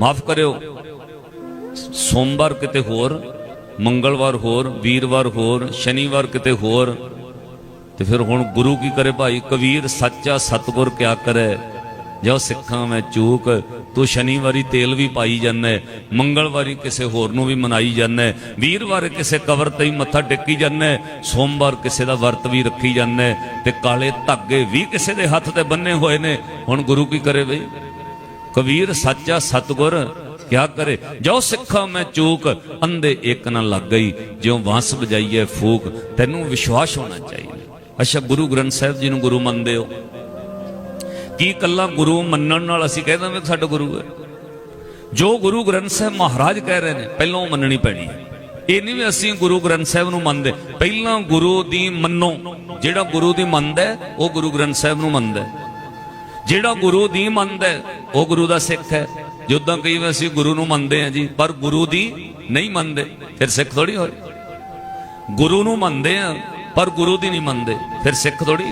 ਮਾਫ ਕਰਿਓ। ਸੋਮਵਾਰ ਕਿਤੇ ਹੋਰ, ਮੰਗਲਵਾਰ ਹੋਰ, ਵੀਰਵਾਰ ਹੋਰ, ਸ਼ਨੀਵਾਰ ਕਿਤੇ ਹੋਰ, ਤੇ ਫਿਰ ਹੁਣ ਗੁਰੂ ਕੀ ਕਰੇ ਭਾਈ? ਕਬੀਰ ਸੱਚਾ ਸਤਗੁਰ ਕਿਆ ਕਰੇ? ਜੋ ਸਿੱਖਾਂ ਮੈਂ ਚੂਕ, ਤੂੰ ਸ਼ਨੀਵਾਰੀ ਤੇਲ ਵੀ ਪਾਈ ਜਾਂਦਾ, ਮੰਗਲਵਾਰੀ ਕਿਸੇ ਹੋਰ ਨੂੰ ਵੀ ਮਨਾਈ ਜਾਂਦਾ, ਵੀਰਵਾਰ ਕਿਸੇ ਕਬਰ ਤੇ ਹੀ ਮੱਥਾ ਟੇਕੀ ਜਾਂਦਾ, ਸੋਮਵਾਰ ਕਿਸੇ ਦਾ ਵਰਤ ਵੀ ਰੱਖੀ ਜਾਂਦਾ, ਤੇ ਕਾਲੇ ਧਾਗੇ ਵੀ ਕਿਸੇ ਦੇ ਹੱਥ ਤੇ ਬੰਨੇ ਹੋਏ ਨੇ। ਹੁਣ ਗੁਰੂ ਕੀ ਕਰੇ ਬਈ? ਕਬੀਰ ਸੱਚਾ ਸਤਗੁਰ, ਕਿਆ ਕਰੇ? ਜੋ ਸਿੱਖਾਂ ਮੈਂ ਚੂਕ, ਅੰਧੇ ਇੱਕ ਨਾ ਲੱਗ ਗਈ, ਜਿਉ ਵਾਂਸ ਵਜਾਈਏ ਫੂਕ, ਤੈਨੂੰ ਵਿਸ਼ਵਾਸ ਹੋਣਾ ਚਾਹੀਦਾ। ਅੱਛਾ, ਗੁਰੂ ਗ੍ਰੰਥ ਸਾਹਿਬ ਜੀ ਨੂੰ ਗੁਰੂ ਮੰਨਦੇ ਹੋ ਕੀ ਕੱਲਾ ਗੁਰੂ ਮੰਨਣ ਨਾਲ ਅਸੀਂ ਕਹਿ ਦਾਂਗੇ ਕਿ ਸਾਡਾ ਗੁਰੂ ਹੈ? ਜੋ ਗੁਰੂ ਗ੍ਰੰਥ ਸਾਹਿਬ ਮਹਾਰਾਜ ਕਹਿ ਰਹੇ ਨੇ, ਪਹਿਲਾਂ ਉਹ ਮੰਨਣੀ ਪੈਣੀ ਹੈ। ਇਹ ਨਹੀਂ ਵੀ ਅਸੀਂ ਗੁਰੂ ਗ੍ਰੰਥ ਸਾਹਿਬ ਨੂੰ ਮੰਨਦੇ। ਪਹਿਲਾਂ ਗੁਰੂ ਦੀ ਮੰਨੋ। ਜਿਹੜਾ ਗੁਰੂ ਦੀ ਮੰਨਦਾ ਉਹ ਗੁਰੂ ਗ੍ਰੰਥ ਸਾਹਿਬ ਨੂੰ ਮੰਨਦਾ ਜਿਹੜਾ ਗੁਰੂ ਦੀ ਮੰਨਦਾ ਉਹ ਗੁਰੂ ਦਾ ਸਿੱਖ ਹੈ। ਜਿੱਦਾਂ ਕਈ ਵਾਰ ਅਸੀਂ ਗੁਰੂ ਨੂੰ ਮੰਨਦੇ ਹਾਂ ਜੀ, ਪਰ ਗੁਰੂ ਦੀ ਨਹੀਂ ਮੰਨਦੇ, ਫਿਰ ਸਿੱਖ ਥੋੜੀ ਹੋਏ। ਗੁਰੂ ਨੂੰ ਮੰਨਦੇ ਆ ਪਰ ਗੁਰੂ ਦੀ ਨਹੀਂ ਮੰਨਦੇ, ਫਿਰ ਸਿੱਖ ਥੋੜੀ